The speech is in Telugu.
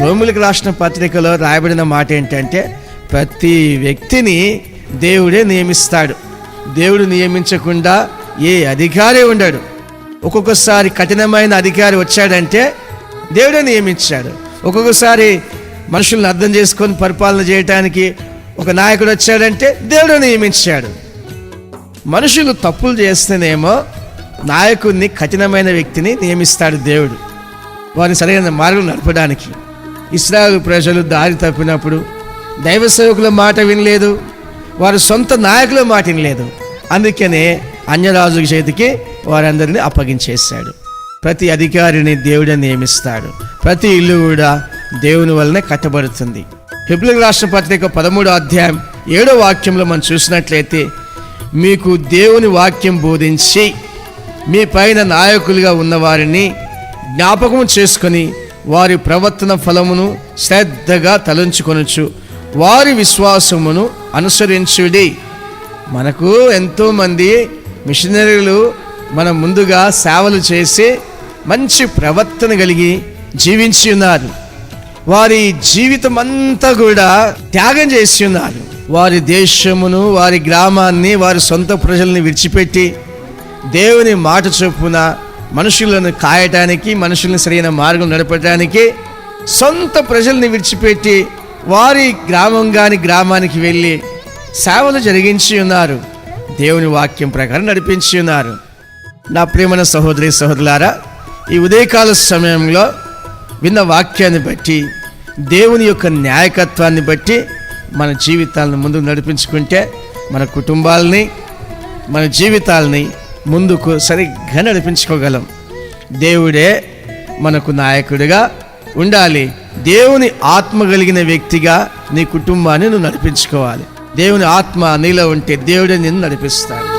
రోములకు రాసిన పత్రికలో రాయబడిన మాట ఏంటంటే ప్రతి వ్యక్తిని దేవుడే నియమిస్తాడు. దేవుడు నియమించకుండా ఏ అధికారి ఉండడు. ఒక్కొక్కసారి కఠినమైన అధికారి వచ్చాడంటే దేవుడే నియమించాడు. ఒక్కొక్కసారి మనుషుల్ని అర్థం చేసుకొని పరిపాలన చేయటానికి ఒక నాయకుడు వచ్చాడంటే దేవుడు నియమించాడు. మనుషులు తప్పులు చేస్తేనేమో నాయకుడిని కఠినమైన వ్యక్తిని నియమిస్తాడు దేవుడు. వారిని సరైన మార్గం నడపడానికి. ఇస్రాయల్ ప్రజలు దారి తప్పినప్పుడు దైవ సేవకుల మాట వినలేదు. వారి సొంత నాయకుల మాట వినలేదు. అందుకనే అన్యరాజు చేతికి వారందరిని అప్పగించేశాడు. ప్రతి అధికారిని దేవుడే నియమిస్తాడు. ప్రతి ఇల్లు కూడా దేవుని వలనే కట్టబడుతుంది. హిబ్రిల్ రాష్ట్ర పత్రిక పదమూడో అధ్యాయం ఏడో వాక్యంలో మనం చూసినట్లయితే మీకు దేవుని వాక్యం బోధించి మీ పైన నాయకులుగా ఉన్నవారిని జ్ఞాపకం చేసుకొని వారి ప్రవర్తన ఫలమును శ్రద్ధగా తలంచుకొనొచ్చు వారి విశ్వాసమును అనుసరించుడి. మనకు ఎంతోమంది మిషనరీలు మన ముందుగా సేవలు చేసి మంచి ప్రవర్తన కలిగి జీవించి ఉన్నారు. వారి జీవితం అంతా కూడా త్యాగం చేసి ఉన్నారు. వారి దేశమును వారి గ్రామాన్ని వారి సొంత ప్రజల్ని విడిచిపెట్టి దేవుని మాట చొప్పున మనుషులను కాయటానికి మనుషుల్ని సరైన మార్గం నడపడానికి సొంత ప్రజల్ని విడిచిపెట్టి వారి గ్రామం కాని గ్రామానికి వెళ్ళి సేవలు జరిగించి ఉన్నారు. దేవుని వాక్యం ప్రకారం నడిపించి ఉన్నారు. నా ప్రియమైన సహోదరి సహోదరులారా ఈ ఉదయకాల సమయంలో విన్న వాక్యాన్ని బట్టి దేవుని యొక్క న్యాయకత్వాన్ని బట్టి మన జీవితాలను ముందుకు నడిపించుకుంటే మన కుటుంబాలని మన జీవితాలని ముందుకు సరిగ్గా నడిపించుకోగలం దేవుడే మనకు నాయకుడిగా ఉండాలి. దేవుని ఆత్మ కలిగిన వ్యక్తిగా నీ కుటుంబాన్ని నువ్వు నడిపించుకోవాలి. దేవుని ఆత్మ నీలో ఉంటే దేవుడే నిన్ను నడిపిస్తాడు.